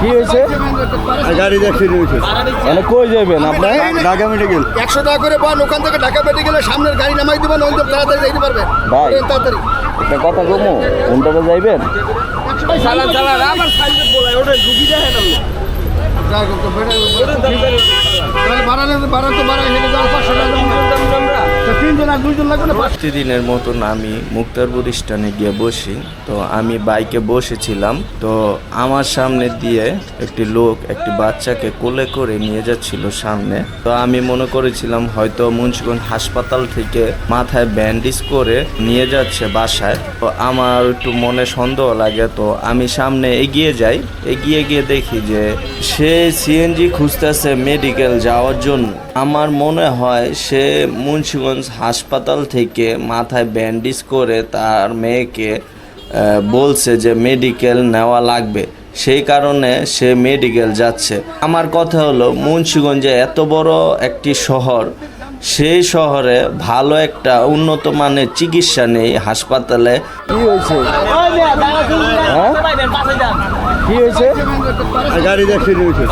কি হয়েছে? গাড়ি অ্যাক্সিডেন্ট হয়েছে। মানে কই যাবেন আপনার? ঢাকা মেডিকেল। একশো টাকা করে পান ওখান থেকে ঢাকা গেলে সামনের গাড়ি নামাই দেবেন ওই তাড়াতাড়ি যাইতে পারবেন ভাই। তাড়াতাড়ি। একটা কথা কমু কোনটাতে যাইবেন? বলাই ওটা ঢুকি আপনি যাই হোক, তো তো হেঁটে যাওয়া পাঁচশো টাকা আমরা প্রতিদিনের মতন আমি মুক্তারপুর স্ট্যান্ডে গিয়ে বসি। তো আমি বাইকে বসেছিলাম। তো আমার সামনে দিয়ে একটি লোক একটি বাচ্চাকে কোলে করে নিয়ে যাচ্ছিল সামনে। তো আমি মনে করেছিলাম হয়তো মুন্সিগঞ্জ হাসপাতাল থেকে মাথায় ব্যান্ডেজ করে নিয়ে যাচ্ছে বাসায়। তো আমার একটু মনে সন্দেহ লাগে, তো আমি সামনে এগিয়ে যাই। এগিয়ে গিয়ে দেখি যে সে সিএনজি খুঁজতেছে মেডিকেল যাওয়ার জন্য। আমার মনে হয় সে মুন্সিগঞ্জ হাসপাতাল থেকে মাথায় ব্যান্ডেজ করে তার মেয়েকে বলছে যে মেডিকেল নেওয়া লাগবে। সেই কারণে সে মেডিকেল যাচ্ছে। আমার কথা হলো মুন্সিগঞ্জে এত বড় একটি শহর সেই শহরে ভালো একটা উন্নত মানের চিকিৎসা নেই হাসপাতালে। কি হয়েছে? হ্যাঁ? কি হয়েছে? গাড়ি অ্যাক্সিডেন্ট হয়েছে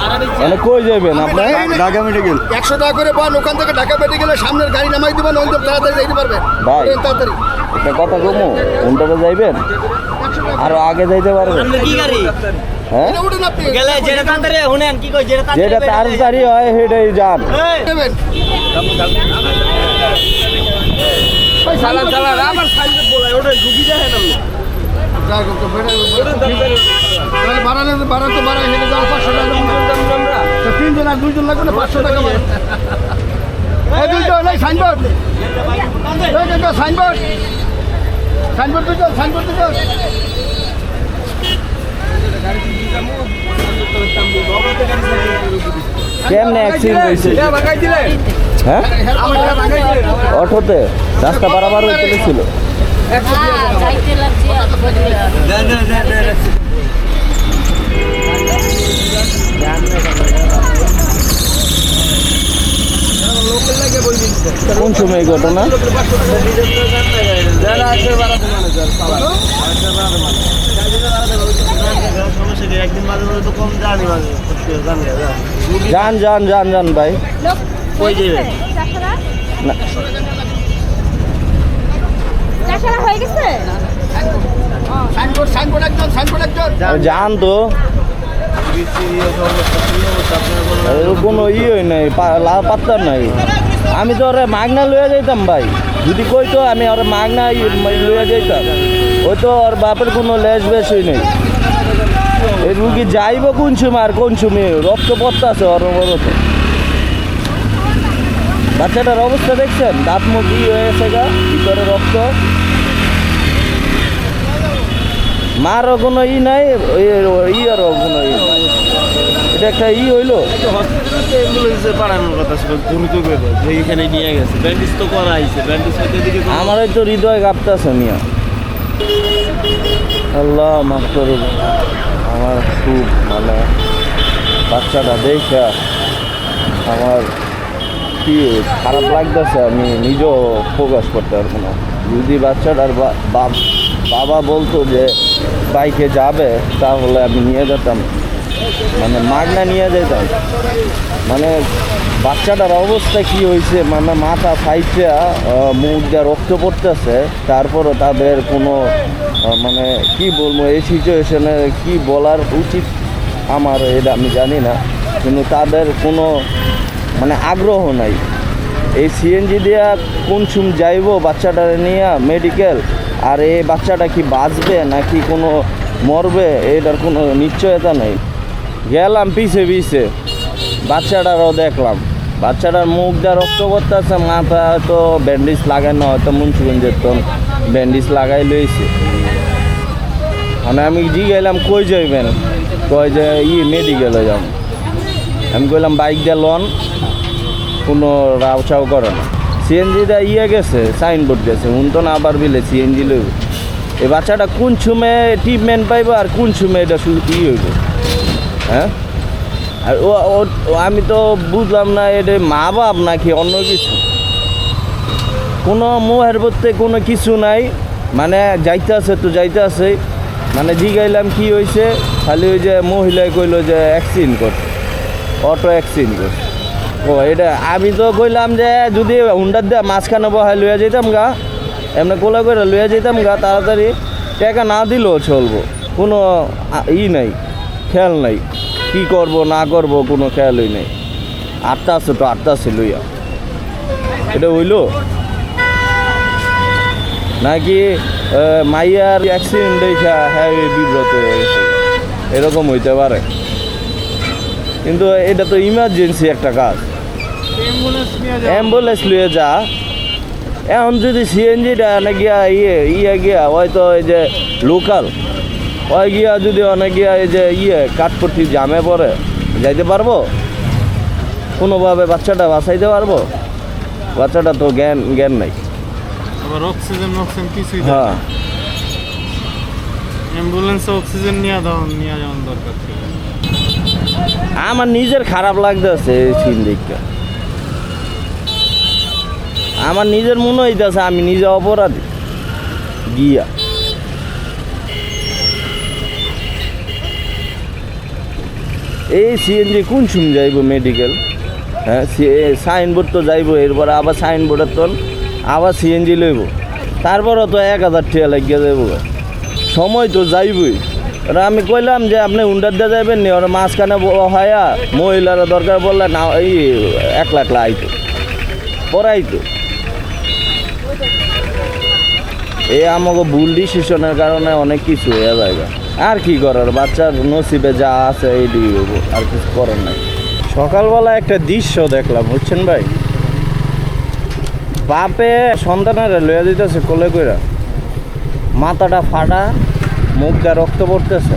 মানে কই যাবেন আপনার? ঢাকা মেডিকেল। একশো টাকা করে পান ওখান থেকে ঢাকা পেটে গেলে সামনের গাড়ি নামাই দেবেন ওই তাড়াতাড়ি যাইতে পারবেন ভাই। তাড়াতাড়ি। একটা কথা কমু কোনটাতে যাইবেন? আরও আগে যাইতে পারবেন? কি গাড়ি? হ্যাঁ? যেটা তাড়াতাড়ি হয় সেটাই যান। চালান আবার সাইডে ওটা ঢুকি দেখেন আপনি যাই হোক, বাড়ালে হেঁটে পাঁচশো টাকা তো তিনজন আর দুইজন লাগবে না পাঁচশো টাকা বাড়া। এই দুইজন এই সাইনবোর্ড এই দুইজন সাইনবোর্ড সাইনবোর্ড দুইজন সাইনবোর্ড দুইজন কেমনে অ্যাক্সিডেন্ট হয়েছে হ্যাঁ অটোতে রাস্তা বারাবার হ্যাঁ যাইতে লাগছে আর বললাম। কোন সময় ঘটনা? একদিন মাঝে মাঝে তো কম জানি মাঝে যান যান। যান যান ভাই। কই যাবে? না। হয়ে গেছে? যান তো। কোনো ই হয় নাই পাত্তা নাই। আমি তো ওরে মাগনা লইয়া যাইতাম ভাই। যদি কইতো আমি ওরে মাগনা লইয়া যাইতাম। ওই তো ওর বাপের কোনো লেজ বেশ হই নাই। এই রুগী যাইব কোন সময় আর কোন সময়? রক্ত পড়তে আছে ওর তো। বাচ্চাটার অবস্থা দেখছেন? দাঁত মুখ ই হয়েছে গা ভিতরে রক্ত। মারও কোনো ই নাই ইয়েরও কোনো ই নাই। এটা একটা ই হইল। আমার তো হৃদয় কাঁপতেছে মিয়া। আল্লাহ মাফ করুন আমার খুব মানে বাচ্চাটা দেখা আমার কি খারাপ লাগতেছে আমি নিজেও প্রকাশ করতে পারব না। যদি বাচ্চাটার বা- বাপ- বাবা বলতো যে, বাইকে যাবে, তাহলে আমি নিয়ে যেতাম। মানে মাগনা নিয়ে যেতাম। মানে বাচ্চাটার অবস্থা কি হয়েছে মানে মাথা ফাইছে মুখ দিয়ে রক্ত পড়তেছে। তারপরও তাদের কোনো মানে কি বলব, এই সিচুয়েশনে কি বলার উচিত আমার এটা আমি জানি না। কিন্তু তাদের কোনো মানে আগ্রহ নাই। এই সিএনজি দিয়া কোন সুম যাইব বাচ্চাটারে নিয়ে মেডিকেল আর এই বাচ্চাটা কি বাঁচবে নাকি কোনো মরবে? এটার কোনো নিশ্চয়তা নেই। গেলাম, পিছে পিছে। বাচ্চাটারও দেখলাম। বাচ্চাটার মুখ দিয়ে রক্ত করতে করতেছে মাথা তো ব্যান্ডেজ লাগানো, হয়তো মুন্সিগঞ্জের তো ব্যান্ডেজ লাগাই লইছে। মানে আমি গেলাম, কই যাইবেন? কয় যে ই মেডিকেলে যাব। আমি কইলাম, বাইক দিয়ে লন, কোনো রাও চাও করে না। সিএনজিটা ইয়ে গেছে সাইনবোর্ড গেছে উন তো না আবার বিলে সিএনজি লইব। এই বাচ্চাটা কোন ছুমে ট্রিটমেন্ট পাইব আর কোন ছুমে এটা শুধু ই হইব? হ্যাঁ? আর ও আমি তো বুঝলাম না এটা মা বাপ নাকি অন্য কিছু। কোনো মোহের বলতে কোনো কিছু নাই মানে যাইতে আছে তো যাইতে আছে মানে জিগাইলাম কি হয়েছে খালি ওই যে মহিলায় কইলো যে অ্যাক্সিডেন্ট করছে অটো অ্যাক্সিডেন্ট করছে ও, এটা আমি তো কইলাম যে যদি হুন্ডার দিয়ে মাঝখানে বহায় লইয়া যেতাম গা, এমনি কোলা করে লইয়া যেতাম গা, তাড়াতাড়ি টাকা না দিলেও চলবো। কোনো ই নাই, খেয়াল নাই, কি করব, না করব, কোনো খেয়ালই নেই। আটটা আছে তো, আটটা আছে লইয়া। এটা হইল? নাকি মাইয়ার অ্যাক্সিডেন্ট দেখা হ্যাঁ বিব্রত এরকম হইতে পারে। কিন্তু এটা তো ইমার্জেন্সি একটা কাজ। অ্যাম্বুলেন্স লিয়ে যা। এখন যদি সিএনজিটা অনেক গিয়া ইয়ে ইয়ে গিয়া হয়তো এই যে লোকাল ওই গিয়া যদি অনেক গিয়া এই যে ইয়ে কাঠপট্টি জামে পড়ে যাইতে পারব? কোনোভাবে বাচ্চাটা বাঁচাইতে পারব? বাচ্চাটা তো জ্ঞান জ্ঞান নাই। আবার অক্সিজেন অক্সিজেন কিছুই হ্যাঁ। অ্যাম্বুলেন্সে অক্সিজেন নিয়ে দাও নিয়ে যাওয়ার দরকার আমার নিজের খারাপ লাগতেছে এই সিন দেখতে। আমার নিজের মনে হইতেছে আমি নিজে অপরাধী। গিয়া। এই সিএনজি কোন সুম যাইব মেডিকেল হ্যাঁ সাইনবোর্ড তো যাইব, এরপর আবার সাইনবোর্ডের তো আবার সিএনজি লইব। তারপরও তো এক হাজার টাকা লাগিয়ে যাইব সময় তো যাইবই। আর আমি কইলাম যে আপনি উন্ডার দিয়ে যাবেন নি, ওর মাঝখানে হয়া মহিলারা দরকার বললে না, এই এক লাখ আইতো। পড়াইতো। এই আমাকে ভুল ডিসিশনের কারণে অনেক কিছু হয়ে যায় আর কি করার? বাচ্চার নসিবে যা আছে এই দিয়ে আর কিছু করার নাই। সকালবেলা একটা দৃশ্য দেখলাম, বুঝছেন ভাই? বাপে সন্তানের লইয়া দিতেছে কোলে কইরা। মাথাটা ফাটা মুখ রক্ত পড়তেছে।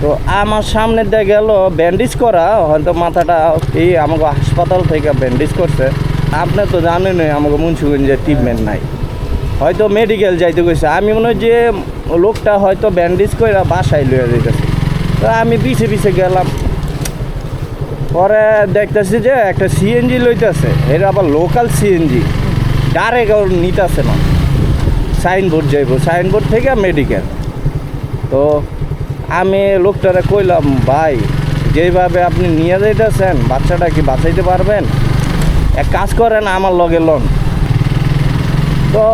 তো আমার সামনে দিয়ে গেল ব্যান্ডেজ করা, হয়তো মাথাটা এই আমাকে হাসপাতাল থেকে ব্যান্ডেজ করছে। আপনি তো জানেনই আমাকে মুন্সিগঞ্জের ট্রিটমেন্ট নাই। হয়তো মেডিকেল যাইতে গেছে আমি মনে হয় যে লোকটা হয়তো ব্যান্ডেজ করে বাসায় লইয়া যেতেছে তো আমি পিছে পিছে গেলাম। পরে দেখতেছি যে একটা সিএনজি লইতেছে। এটা আবার লোকাল সিএনজি ডাইরেক্ট ওর নিতেছে না। সাইনবোর্ড যাইব। সাইনবোর্ড থেকে মেডিকেল তো আমি লোকটারে কইলাম, ভাই যেইভাবে আপনি নিয়ে যাইতেছেন, বাচ্চাটা কি বাঁচাইতে পারবেন? এক কাজ করেন, আমার লগে লন। তো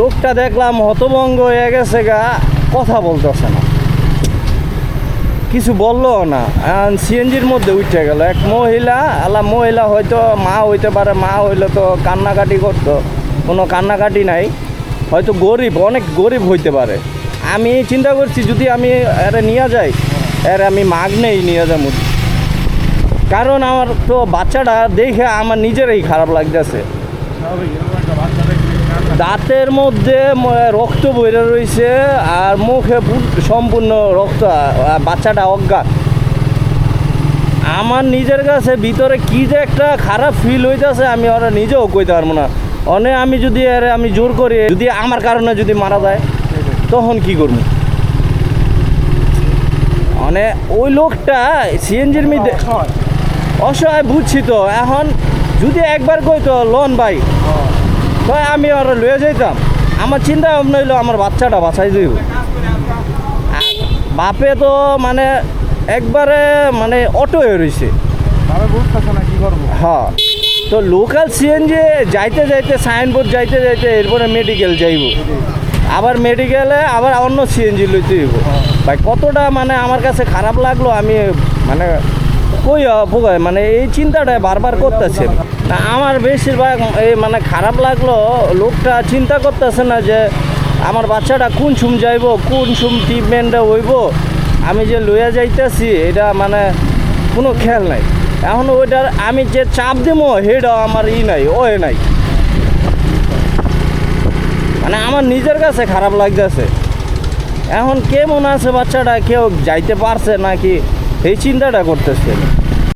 লোকটা দেখলাম হতভঙ্গ হয়ে গেছে গা, কথা বলতেছে না। কিছু বলল না। সিএনজির মধ্যে উঠে গেল। এক মহিলা, আলা মহিলা হয়তো মা হইতে পারে, মা হইলে তো কান্নাকাটি করতো। কোনো কান্নাকাটি নাই। হয়তো গরিব, অনেক গরিব হইতে পারে। আমি চিন্তা করছি, যদি আমি এর নিয়ে যাই, এর আমি মাগ নেই নিয়ে যাব। কারণ আমার তো বাচ্চাটা দেখে আমার নিজেরই খারাপ লাগতেছে। দাঁতের মধ্যে রক্ত বইরে রয়েছে আর মুখে সম্পূর্ণ রক্ত বাচ্চাটা অজ্ঞাত। আমার নিজের কাছে ভিতরে কি যে একটা খারাপ ফিল হইতেছে আমি ওরা নিজেও কইতে পারব না। অনে আমি যদি এর আমি জোর করি যদি আমার কারণে যদি মারা যায় তখন কি করব? মানে ওই লোকটা সিএনজির মধ্যে অসহায়। বুঝছি তো এখন যদি একবার কইতো লোন ভাই। তো আমি ওরা লয়ে যাইতাম। আমার চিন্তা ভাবনা হইল আমার বাচ্চাটা বাঁচাই দিব। বাপে তো মানে একবারে মানে অটো হয়ে রয়েছে হ্যাঁ। তো লোকাল সিএনজি যাইতে যাইতে সাইনবোর্ড যাইতে যাইতে এরপরে মেডিকেল যাইব। আবার মেডিকেলে আবার অন্য সিএনজি লইতে হইব। ভাই কতটা মানে আমার কাছে খারাপ লাগল আমি মানে কই পোকায় মানে এই চিন্তাটা বারবার করতেছে। আমার বেশিরভাগ এই মানে খারাপ লাগল, লোকটা চিন্তা করতেছে না যে আমার বাচ্চাটা কোন সুম যাইব, কোন সুম ট্রিটমেন্টটা হইব। আমি যে লইয়া যাইতেছি, এটা মানে কোনো খেয়াল নাই। এখন ওইটার আমি যে চাপ দেবো সেটাও আমার ই নাই ও নাই। মানে আমার নিজের কাছে খারাপ লাগতেছে। এখন কে মনে আছে বাচ্চাটা? কেউ যাইতে পারছে নাকি? এই চিন্তাটা করতেছে